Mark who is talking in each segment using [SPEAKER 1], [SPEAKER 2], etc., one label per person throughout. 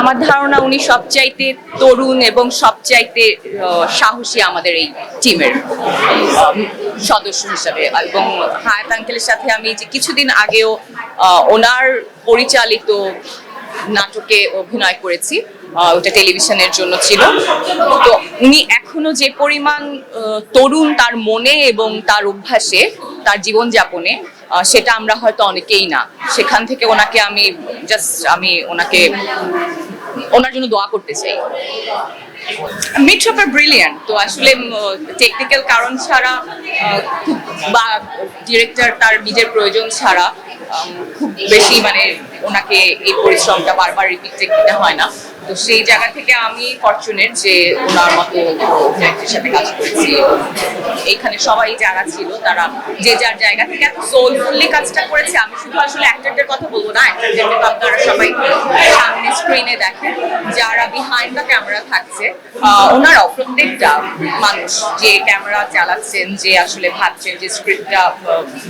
[SPEAKER 1] আমার ধারণা উনি সবচাইতে তরুণ এবং সবচাইতে সাহসী আমাদের এই টিমের সদস্য হিসাবে। এবং হায়াত আঙ্কেলের সাথে আমি যে কিছুদিন আগেও ওনার পরিচালিত নাটকে অভিনয় করেছি ওটা টেলিভিশনের জন্য ছিল। তো উনি এখনও যে পরিমাণ তরুণ তার মনে এবং তার অভ্যাসে তার জীবনযাপনে সেটা আমরা হয়তো অনেকেই না। সেখান থেকে ওনাকে আমি জাস্ট আমি ওনাকে ওনার জন্য দোয়া করতে চাই। মিড শপার ব্রিলিয়ান্ট তো আসলে টেকনিক্যাল কারণ ছাড়া খুব বা ডিরেক্টর তার নিজের প্রয়োজন ছাড়া খুব বেশি মানে ওনাকে এই পরিশ্রমটা বারবার রিপিট দিতে হয় না। তো সেই জায়গা থেকে আমি ফরচুনেট যে ওনার মতো অভিনেত্রীর সাথে কাজ করেছি। এইখানে সবাই যারা ছিল তারা যে যার জায়গা থেকে এত সোলফুলি কাজটা করেছে, আমি শুধু আসলে অ্যাক্টরদের কথা বলব না অ্যাক্টরদেরকে তো আপনারা সবাই সামনে স্ক্রিনে দেখেন, যারা বিহাইন্ড দ্য ক্যামেরা থাকছে ওনারাও প্রত্যেকটা মানুষ যে ক্যামেরা চালাচ্ছেন, যে আসলে ভাবছেন, যে স্ক্রিপ্টটা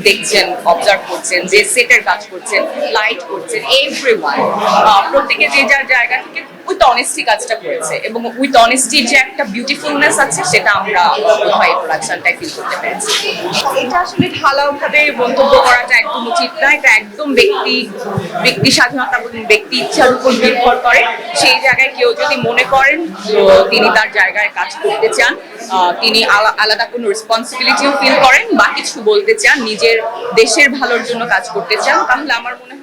[SPEAKER 1] দেখছেন অবজার্ভ করছেন, যে সেটের কাজ করছেন লাইট করছেন এভরি ওয়ান প্রত্যেকে যে যার জায়গা থেকে উইথ অনেস্টি কাজটা করেছে এবং উইথ অনেস্টির যে একটা বিউটিফুলনেস আছে সেটা আমরা হয় প্রোডাকশনটাই ফিল করতে পেরেছি। এটা আসলে ঢালাও ভাবে মন্তব্য করাটা একদম উচিত না, এটা একদম ব্যক্তি ব্যক্তি স্বাধীনতা এবং ব্যক্তি ইচ্ছার উপর নির্ভর করে। সেই জায়গায় কেউ যদি মনে করেন তিনি তার জায়গায় কাজ করতে চান তিনি আলাদা কোনো রেসপন্সিবিলিটিও ফিল করেন বা কিছু বলতে চান, নিজের দেশের ভালোর জন্য কাজ করতে চান, তাহলে আমার মনে